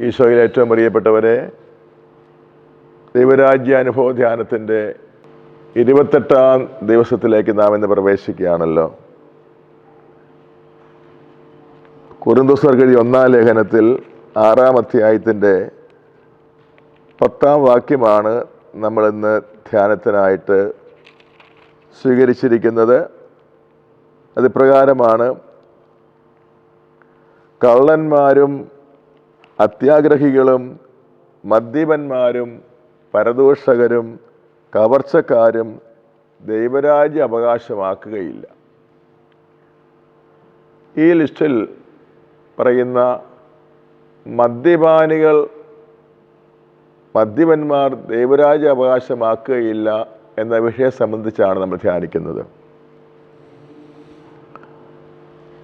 ഈശോയിൽ ഏറ്റവും പ്രിയപ്പെട്ടവരെ ദൈവരാജ്യാനുഭവ ധ്യാനത്തിന്റെ ഇരുപത്തെട്ടാം ദിവസത്തിലേക്ക് നാം ഇന്ന് പ്രവേശിക്കുകയാണല്ലോ. കുറുന്തോസർക്ക് എഴുതിയ ഒന്നാം ലേഖനത്തിൽ ആറാം അധ്യായത്തിന്റെ പത്താം വാക്യമാണ് നമ്മളിന്ന് ധ്യാനത്തിനായിട്ട് സ്വീകരിച്ചിരിക്കുന്നത്. അത് പ്രകാരമാണ് കള്ളന്മാരും അത്യാഗ്രഹികളും മദ്യപന്മാരും പരദൂഷകരും കവർച്ചക്കാരും ദൈവരാജ്യ അവകാശമാക്കുകയില്ല. ഈ ലിസ്റ്റിൽ പറയുന്ന മദ്യപാനികൾ മദ്യപന്മാർ ദൈവരാജ്യ അവകാശമാക്കുകയില്ല എന്ന വിഷയം സംബന്ധിച്ചാണ് നമ്മൾ ധ്യാനിക്കുന്നത്.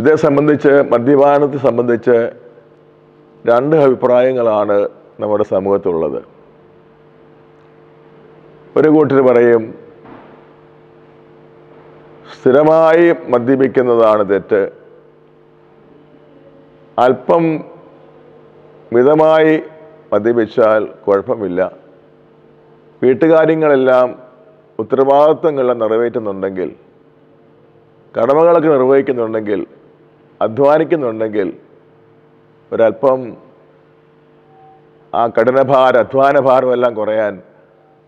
ഇതേ സംബന്ധിച്ച് മദ്യപാനത്തെ സംബന്ധിച്ച് രണ്ട് അഭിപ്രായങ്ങളാണ് നമ്മുടെ സമൂഹത്തുള്ളത് ഒരു കൂട്ടർ പറയും സ്ഥിരമായി മദ്യപിക്കുന്നതാണ് തെറ്റ്. അല്പം മിതമായി മദ്യപിച്ചാൽ കുഴപ്പമില്ല. വീട്ടുകാര്യങ്ങളെല്ലാം ഉത്തരവാദിത്വങ്ങളെല്ലാം നിറവേറ്റുന്നുണ്ടെങ്കിൽ കടമകളൊക്കെ നിർവഹിക്കുന്നുണ്ടെങ്കിൽ അധ്വാനിക്കുന്നുണ്ടെങ്കിൽ ഒരല്പം ആ കഠിനഭാരം അധ്വാന എല്ലാം കുറയാൻ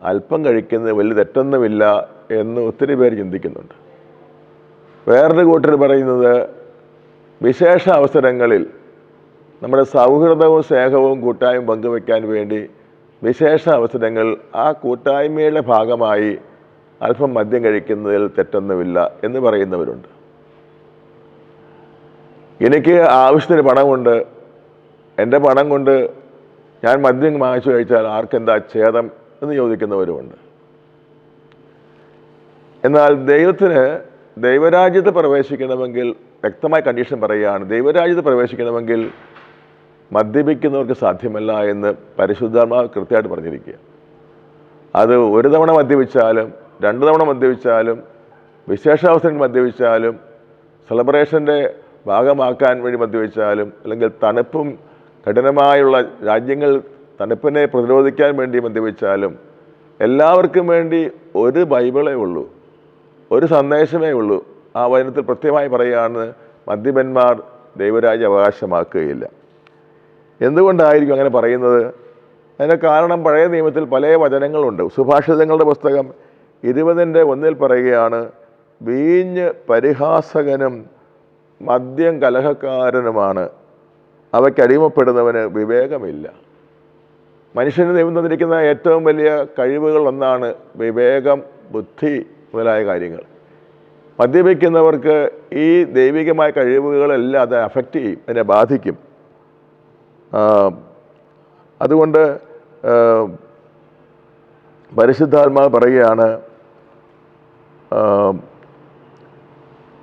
അല്പം കഴിക്കുന്നത് വലിയ തെറ്റൊന്നുമില്ല എന്ന് ഒത്തിരി പേര് ചിന്തിക്കുന്നുണ്ട്. വേറൊരു കൂട്ടർ പറയുന്നത് വിശേഷ അവസരങ്ങളിൽ നമ്മുടെ സൗഹൃദവും സ്നേഹവും കൂട്ടായ്മ പങ്കുവെക്കാൻ വേണ്ടി വിശേഷ അവസരങ്ങൾ ആ കൂട്ടായ്മയുടെ ഭാഗമായി അല്പം മദ്യം കഴിക്കുന്നതിൽ തെറ്റൊന്നുമില്ല എന്ന് പറയുന്നവരുണ്ട്. എനിക്ക് ആവശ്യത്തിന് പണമുണ്ട്. എന്റെ പണം കൊണ്ട് ഞാൻ മദ്യം വാങ്ങിച്ചു കഴിച്ചാൽ ആർക്കെന്താ ഛേദം എന്ന് ചോദിക്കുന്നവരുമുണ്ട്. എന്നാൽ ദൈവത്തിന് ദൈവരാജ്യത്ത് പ്രവേശിക്കണമെങ്കിൽ വ്യക്തമായ കണ്ടീഷൻ പറയുകയാണ് ദൈവരാജ്യത്ത് പ്രവേശിക്കണമെങ്കിൽ മദ്യപിക്കുന്നവർക്ക് സാധ്യമല്ല എന്ന് പരിശുദ്ധാത്മാവ് കൃത്യമായിട്ട് പറഞ്ഞിരിക്കുക. അത് ഒരു തവണ മദ്യപിച്ചാലും രണ്ട് തവണ മദ്യപിച്ചാലും വിശേഷാവസരങ്ങൾ മദ്യപിച്ചാലും സെലിബ്രേഷന്റെ ഭാഗമാക്കാൻ വേണ്ടി മദ്യപിച്ചാലും അല്ലെങ്കിൽ തണുപ്പും കഠിനമായുള്ള രാജ്യങ്ങൾ തണുപ്പിനെ പ്രതിരോധിക്കാൻ വേണ്ടി മദ്യപിച്ചാലും എല്ലാവർക്കും വേണ്ടി ഒരു ബൈബിളേ ഉള്ളൂ ഒരു സന്ദേശമേ ഉള്ളൂ. ആ വചനത്തിൽ പ്രത്യേകമായി പറയുകയാണ് മദ്യപന്മാർ ദൈവരാജ്യ അവകാശമാക്കുകയില്ല. എന്തുകൊണ്ടായിരിക്കും അങ്ങനെ പറയുന്നത്? അതിന് കാരണം പഴയ നിയമത്തിൽ പല വചനങ്ങളുണ്ട്. സുഭാഷിതങ്ങളുടെ പുസ്തകം ഇരുപതിന്റെ ഒന്നിൽ പറയുകയാണ് വീഞ്ഞ് പരിഹാസകനും മദ്യം കലഹക്കാരനുമാണ് അവയ്ക്ക് അടിമപ്പെടുന്നവന് വിവേകമില്ല. മനുഷ്യന് ദൈവം തന്നിരിക്കുന്ന ഏറ്റവും വലിയ കഴിവുകൾ ഒന്നാണ് വിവേകം ബുദ്ധി മുതലായ കാര്യങ്ങൾ. മദ്യപിക്കുന്നവർക്ക് ഈ ദൈവികമായ കഴിവുകളെല്ലാം അത് അഫക്റ്റ് ചെയ്യും അതിനെ ബാധിക്കും. അതുകൊണ്ട് പരിശുദ്ധാത്മാവ് പറയുകയാണ്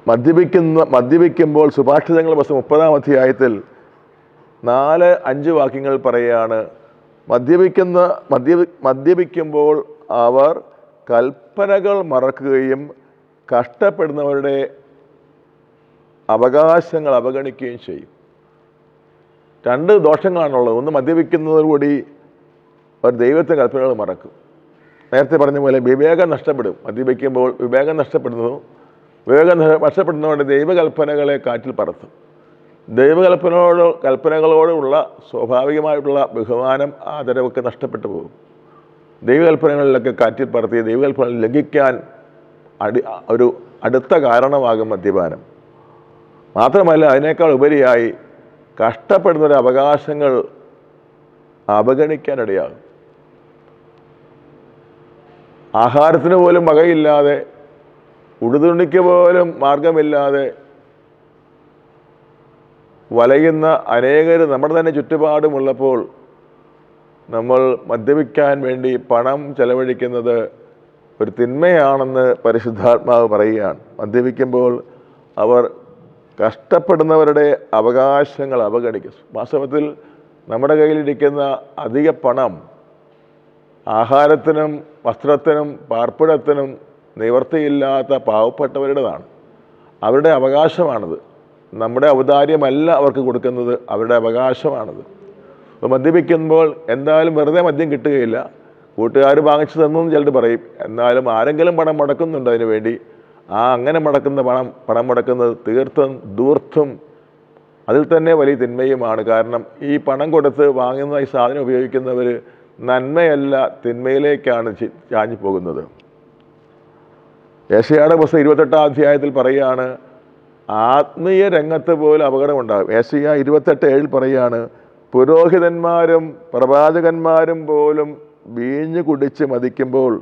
മദ്യപിക്കുന്ന മദ്യപിക്കുമ്പോൾ സുഭാഷിതങ്ങൾ പക്ഷേ മുപ്പതാം അധ്യായത്തിൽ നാല് അഞ്ച് വാക്യങ്ങൾ പറയുകയാണ്. മദ്യപിക്കുന്ന മദ്യ മദ്യപിക്കുമ്പോൾ അവർ കൽപ്പനകൾ മറക്കുകയും കഷ്ടപ്പെടുന്നവരുടെ അവകാശങ്ങൾ അവഗണിക്കുകയും ചെയ്യും. രണ്ട് ദോഷങ്ങളാണുള്ളത്. ഒന്ന് മദ്യപിക്കുന്നതോടുകൂടി അവർ ദൈവത്തെ കൽപ്പനകൾ മറക്കും. നേരത്തെ പറഞ്ഞ പോലെ വിവേകം നഷ്ടപ്പെടും. മദ്യപിക്കുമ്പോൾ വിവേകം നഷ്ടപ്പെടുന്നു. വിവേകം നഷ്ടപ്പെടുന്നവരുടെ ദൈവകൽപ്പനകളെ കാറ്റിൽ പറത്തും. ദൈവകൽപ്പനയോട് കൽപ്പനകളോടുള്ള സ്വാഭാവികമായിട്ടുള്ള ബഹുമാനം ആദരവൊക്കെ നഷ്ടപ്പെട്ടു പോകും. ദൈവകൽപ്പനകളിലൊക്കെ കാറ്റിൽ പറത്തി ദൈവകൽപ്പന ലംഘിക്കാൻ അടി ഒരു അടുത്ത കാരണമാകും മദ്യപാനം. മാത്രമല്ല അതിനേക്കാൾ ഉപരിയായി കഷ്ടപ്പെടുന്നവരുടെ അവകാശങ്ങൾ അവഗണിക്കാനിടയാകും ആഹാരത്തിന് പോലും വകയില്ലാതെ ഉടുതുണിക്ക് പോലും മാർഗമില്ലാതെ വലയുന്ന അനേകർ നമ്മുടെ തന്നെ ചുറ്റുപാടുമുള്ളപ്പോൾ നമ്മൾ മദ്യപിക്കാൻ വേണ്ടി പണം ചെലവഴിക്കുന്നത് ഒരു തിന്മയാണെന്ന് പരിശുദ്ധാത്മാവ് പറയുകയാണ്. മദ്യപിക്കുമ്പോൾ അവർ കഷ്ടപ്പെടുന്നവരുടെ അവകാശങ്ങൾ അവഗണിക്കും. വാസ്തവത്തിൽ നമ്മുടെ കയ്യിലിരിക്കുന്ന അധിക പണം ആഹാരത്തിനും വസ്ത്രത്തിനും പാർപ്പിടത്തിനും നിവർത്തിയില്ലാത്ത പാവപ്പെട്ടവരുടേതാണ്. അവരുടെ അവകാശമാണത്. നമ്മുടെ ഔദാര്യമല്ല അവർക്ക് കൊടുക്കുന്നത് അവരുടെ അവകാശമാണത്. അപ്പോൾ മദ്യപിക്കുമ്പോൾ എന്തായാലും വെറുതെ മദ്യം കിട്ടുകയില്ല. കൂട്ടുകാർ വാങ്ങിച്ചു തന്നെന്ന് ചിലർ പറയും. എന്നാലും ആരെങ്കിലും പണം മുടക്കുന്നുണ്ട് അതിനു വേണ്ടി. ആ അങ്ങനെ മുടക്കുന്ന പണം പണം മുടക്കുന്നത് തീർത്ഥം ദൂർത്തും അതിൽ തന്നെ വലിയ തിന്മയുമാണ്. കാരണം ഈ പണം കൊടുത്ത് വാങ്ങുന്ന ഈ സാധനം ഉപയോഗിക്കുന്നവർ നന്മയല്ല തിന്മയിലേക്കാണ് ചാഞ്ഞു പോകുന്നത്. ഏഷ്യയുടെ പുസ്തകം ഇരുപത്തെട്ടാം അധ്യായത്തിൽ പറയുകയാണ് ആത്മീയ രംഗത്ത് പോലും അപകടമുണ്ടാകും. ഏഷ്യ ഇരുപത്തെട്ട് ഏഴിൽ പറയുകയാണ് പുരോഹിതന്മാരും പ്രവാചകന്മാരും പോലും വീഞ്ഞു കുടിച്ച് മതിക്കുമ്പോൾ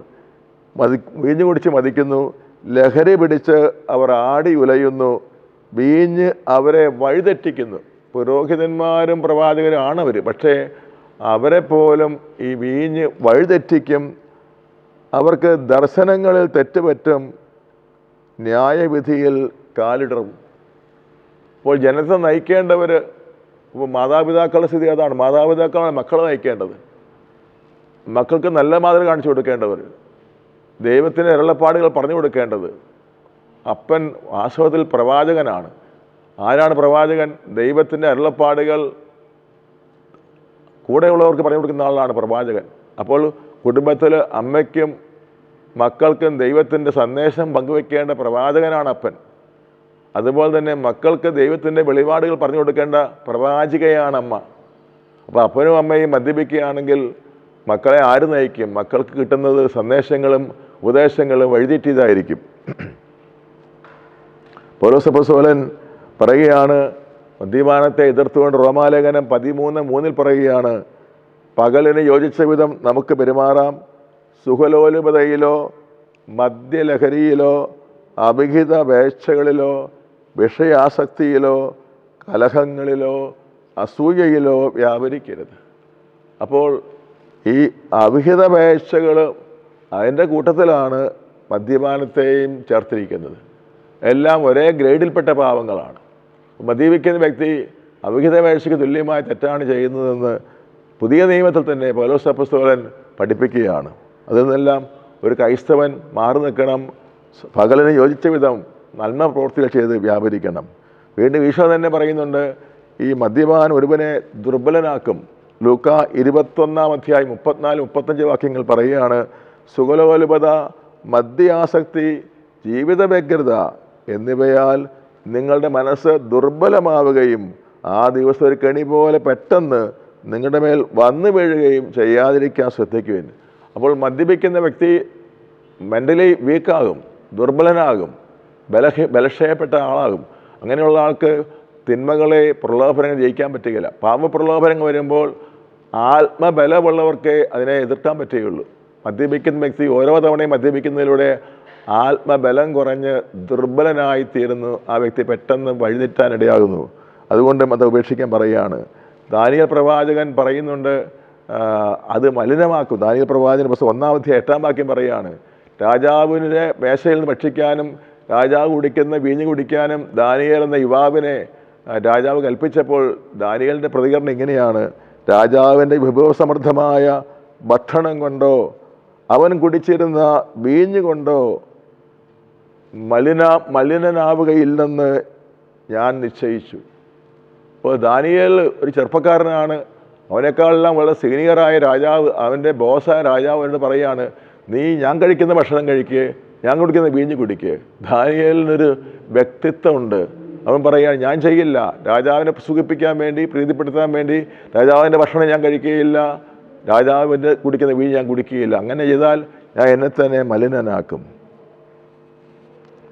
മതി വീഞ്ഞു കുടിച്ച് മതിക്കുന്നു ലഹരി പിടിച്ച് അവർ ആടി ഉലയുന്നു വീഞ്ഞ് അവരെ വഴിതെറ്റിക്കുന്നു. പുരോഹിതന്മാരും പ്രവാചകരും ആണവർ പക്ഷേ അവരെ പോലും ഈ വീഞ്ഞ് വഴിതെറ്റിക്കും അവർക്ക് ദർശനങ്ങളിൽ തെറ്റുപറ്റും ന്യായവിധിയിൽ കാലിടറും. അപ്പോൾ ജനത്തെ നയിക്കേണ്ടവർ ഇപ്പോൾ മാതാപിതാക്കളുടെ സ്ഥിതി അതാണ്. മാതാപിതാക്കളാണ് മക്കളെ നയിക്കേണ്ടത്. മക്കൾക്ക് നല്ല മാതൃക കാണിച്ചു കൊടുക്കേണ്ടവർ ദൈവത്തിന്റെ ഇരളപ്പാടുകൾ പറഞ്ഞു കൊടുക്കേണ്ടത് അപ്പൻ വാസ്തവത്തിൽ പ്രവാചകനാണ്. ആരാണ് പ്രവാചകൻ? ദൈവത്തിന്റെ അരുളപ്പാടുകൾ കൂടെയുള്ളവർക്ക് പറഞ്ഞു കൊടുക്കുന്ന ആളാണ് പ്രവാചകൻ. അപ്പോൾ കുടുംബത്തിൽ അമ്മയ്ക്കും മക്കൾക്കും ദൈവത്തിന്റെ സന്ദേശം പങ്കുവെക്കേണ്ട പ്രവാചകനാണ് അപ്പൻ. അതുപോലെ തന്നെ മക്കൾക്ക് ദൈവത്തിന്റെ വെളിപാടുകൾ പറഞ്ഞു കൊടുക്കേണ്ട പ്രവാചികയാണ് അമ്മ. അപ്പോൾ അപ്പനും അമ്മയും മദ്യപിക്കുകയാണെങ്കിൽ മക്കളെ ആര് നയിക്കും? മക്കൾക്ക് കിട്ടുന്നത് സന്ദേശങ്ങളും ഉപദേശങ്ങളും വഴിതെറ്റിയതായിരിക്കും പൗലോസപ്പസോലൻ പറയുകയാണ് മദ്യപാനത്തെ എതിർത്തുകൊണ്ട് റോമാലേഖനം പതിമൂന്ന് മൂന്നിൽ പറയുകയാണ് പകലിന് യോജിച്ച വിധം നമുക്ക് പെരുമാറാം. സുഖലോലുപതയിലോ മദ്യലഹരിയിലോ അഭിഹിത വേഴ്ചകളിലോ വിഷയാസക്തിയിലോ കലഹങ്ങളിലോ അസൂയയിലോ വ്യാപരിക്കരുത്. അപ്പോൾ ഈ അവിഹിത വേഴ്ചകൾ അതിന്റെ കൂട്ടത്തിലാണ് മദ്യപാനത്തെയും ചേർത്തിരിക്കുന്നത്. എല്ലാം ഒരേ ഗ്രേഡിൽപ്പെട്ട പാവങ്ങളാണ്. മദ്യപിക്കുന്ന വ്യക്തി അവിഹിത വേഴ്ചയ്ക്ക് തുല്യമായ തെറ്റാണ് ചെയ്യുന്നതെന്ന് പുതിയ നിയമത്തിൽ തന്നെ പൗലോസപ്പസ്തോലൻ പഠിപ്പിക്കുകയാണ്. അതിൽ നിന്നെല്ലാം ഒരു ക്രൈസ്തവൻ മാറി നിൽക്കണം പകലിന് യോജിച്ച വിധം നന്മ പ്രവൃത്തികൾ ചെയ്ത് വ്യാപരിക്കണം. വീണ്ടും ഈശോ തന്നെ പറയുന്നുണ്ട് ഈ മദ്യപാൻ ഒരുവനെ ദുർബലനാക്കും. ലൂക്ക ഇരുപത്തൊന്നാം അധ്യായം മുപ്പത്തിനാല് മുപ്പത്തഞ്ച് വാക്യങ്ങൾ പറയുകയാണ് സുഗലോലുപത മദ്യാസക്തി ജീവിത വ്യഗ്രത എന്നിവയാൽ നിങ്ങളുടെ മനസ്സ് ദുർബലമാവുകയും ആ ദിവസം ഒരു കെണി പോലെ പെട്ടെന്ന് നിങ്ങളുടെ മേൽ വന്നു വീഴുകയും ചെയ്യാതിരിക്കാൻ ശ്രദ്ധിക്കുകയും അപ്പോൾ മദ്യപിക്കുന്ന വ്യക്തി മെന്റലി വീക്കാകും ദുർബലനാകും. ബലഹീ ബലക്ഷയപ്പെട്ട ആളാകും. അങ്ങനെയുള്ള ആൾക്ക് തിന്മകളെ പ്രലോഭനങ്ങൾ ജയിക്കാൻ പറ്റുകയില്ല. പാപപ്രലോഭനങ്ങൾ വരുമ്പോൾ ആത്മബലമുള്ളവർക്കേ അതിനെ എതിർക്കാൻ പറ്റുകയുള്ളൂ. മദ്യപിക്കുന്ന വ്യക്തി ഓരോ തവണയും മദ്യപിക്കുന്നതിലൂടെ ആത്മബലം കുറഞ്ഞ് ദുർബലനായി തീരുന്നു. ആ വ്യക്തി പെട്ടെന്ന് വഴിതെറ്റാനിടയാകുന്നു അതുകൊണ്ട് അത് ഉപേക്ഷിക്കാൻ പറയുകയാണ്. ദാനിയൽ പ്രവാചകൻ പറയുന്നുണ്ട് അത് മലിനമാക്കും. ദാനിയൽ പ്രവാചകൻ പുസ്തകം ഒന്നാമത്തെ എട്ടാം വാക്യം പറയുകയാണ്. രാജാവിനെ മേശയിൽ നിന്ന് ഭക്ഷിക്കാനും രാജാവ് കുടിക്കുന്ന വീഞ്ഞ് കുടിക്കാനും ദാനിയേൽ എന്ന യുവാവിനെ രാജാവ് കൽപ്പിച്ചപ്പോൾ ദാനിയലിന്റെ പ്രതികരണം ഇങ്ങനെയാണ്. രാജാവിന്റെ വിഭവസമൃദ്ധമായ ഭക്ഷണം കൊണ്ടോ അവൻ കുടിച്ചിരുന്ന വീഞ്ഞ് കൊണ്ടോ മലിന മലിനനാവുകയില്ലെന്ന് ഞാൻ നിശ്ചയിച്ചു. അപ്പോൾ ദാനിയേൽ ഒരു ചെറുപ്പക്കാരനാണ്. അവനേക്കാളെല്ലാം വളരെ സീനിയറായ രാജാവ് അവന്റെ ബോസായ രാജാവ് എന്ന് പറയാണ് നീ ഞാൻ കഴിക്കുന്ന ഭക്ഷണം കഴിക്കുക ഞാൻ കുടിക്കുന്ന വീഞ്ഞ് കുടിക്കുക ദാനിയേലിനൊരു വ്യക്തിത്വമുണ്ട്. അവൻ പറയുക ഞാൻ ചെയ്യില്ല. രാജാവിനെ സുഖിപ്പിക്കാൻ വേണ്ടി പ്രീതിപ്പെടുത്താൻ വേണ്ടി രാജാവിന്റെ ഭക്ഷണം ഞാൻ കഴിക്കുകയില്ല. രാജാവിന്റെ കുടിക്കുന്ന വീഞ്ഞ് ഞാൻ കുടിക്കുകയില്ല. അങ്ങനെ ചെയ്താൽ ഞാൻ എന്നെ തന്നെ മലിനനാക്കും.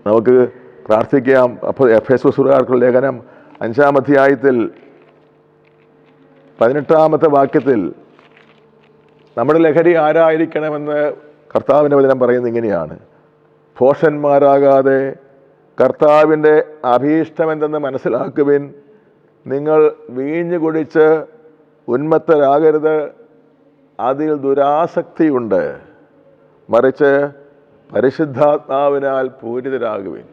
നമുക്ക് പ്രാർത്ഥിക്കാം. അപ്പോൾ എഫ് എസ് സുറുകാർക്കുള്ള ലേഖനം അഞ്ചാം അധ്യായത്തിൽ പതിനെട്ടാമത്തെ വാക്യത്തിൽ നമ്മുടെ ലഹരി ആരായിരിക്കണമെന്ന് കർത്താവിന്റെ വചനം പറയുന്നത് ഇങ്ങനെയാണ്. ഭോഷന്മാരാകാതെ കർത്താവിന്റെ അഭീഷ്ടമെന്തെന്ന് മനസ്സിലാക്കുവിൻ. നിങ്ങൾ വീഞ്ഞു കുടിച്ച് ഉന്മത്തരാകരുത്. അതിൽ ദുരാസക്തിയുണ്ട്. മറിച്ച് പരിശുദ്ധാത്മാവിനാൽ പൂരിതരാകുവിൻ.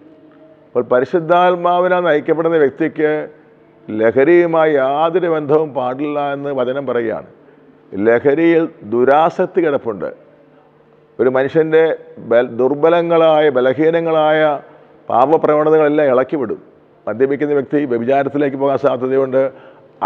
അപ്പോൾ പരിശുദ്ധാത്മാവിനാൽ നയിക്കപ്പെടുന്ന വ്യക്തിക്ക് ലഹരിയുമായി യാതൊരു ബന്ധവും പാടില്ല എന്ന് വചനം പറയുകയാണ്. ലഹരിയിൽ ദുരാസക്തി കിടപ്പുണ്ട്. ഒരു മനുഷ്യന്റെ ദുർബലങ്ങളായ ബലഹീനങ്ങളായ പാപപ്രവണതകളെല്ലാം ഇളക്കി വിടും മദ്യപിക്കുന്ന വ്യക്തി വ്യഭിചാരത്തിലേക്ക് പോകാൻ സാധ്യതയുണ്ട്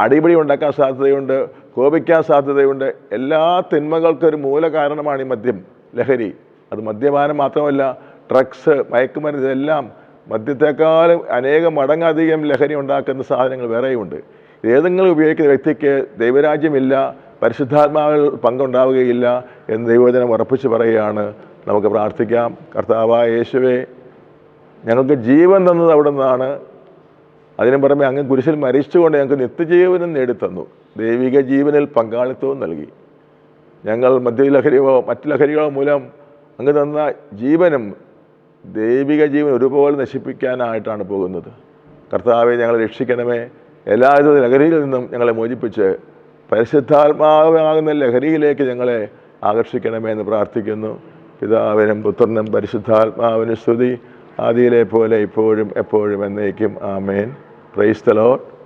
അടിപിടി ഉണ്ടാക്കാൻ സാധ്യതയുണ്ട് കോപിക്കാൻ സാധ്യതയുണ്ട്. എല്ലാ തിന്മകൾക്കും ഒരു മൂല കാരണമാണ് ഈ മദ്യം ലഹരി. അത് മദ്യപാനം മാത്രമല്ല ഡ്രഗ്സ് മയക്കുമരുന്ന് ഇതെല്ലാം മദ്യത്തെക്കാളും അനേകം മടങ്ങധികം ലഹരി ഉണ്ടാക്കുന്ന സാധനങ്ങൾ വേറെയുമുണ്ട് ഏതെങ്കിലും ഉപയോഗിക്കുന്ന വ്യക്തിക്ക് ദൈവരാജ്യമില്ല പരിശുദ്ധാത്മാവിൽ പങ്കുണ്ടാവുകയില്ല എന്ന് ദൈവജനം ഉറപ്പിച്ച് പറയുകയാണ്. നമുക്ക് പ്രാർത്ഥിക്കാം. കർത്താവായ യേശുവേ ഞങ്ങൾക്ക് ജീവൻ തന്നത് അവിടെ നിന്നാണ് അതിനു പുറമെ അങ്ങ് കുരിശിൽ മരിച്ചുകൊണ്ട് ഞങ്ങൾക്ക് നിത്യജീവനം നേടിത്തന്നു. ദൈവിക ജീവനിൽ പങ്കാളിത്തവും നൽകി. ഞങ്ങൾ മദ്യലഹരിയോ മറ്റു ലഹരികളോ മൂലം അങ്ങ് തന്ന ജീവനും ദൈവിക ജീവൻ ഒരുപോലെ നശിപ്പിക്കാനായിട്ടാണ് പോകുന്നത്. കർത്താവെ ഞങ്ങളെ രക്ഷിക്കണമേ. എല്ലാവിധ ലഹരിയിൽ നിന്നും ഞങ്ങളെ മോചിപ്പിച്ച് പരിശുദ്ധാത്മാവാകുന്ന ലഹരിയിലേക്ക് ഞങ്ങളെ ആകർഷിക്കണമേ എന്ന് പ്രാർത്ഥിക്കുന്നു. പിതാവിനും പുത്രനും പരിശുദ്ധാത്മാവിനും സ്തുതി. ആദിയിലെ പോലെ ഇപ്പോഴും എപ്പോഴും എന്നേക്കും. ആമേൻ. Praise Lord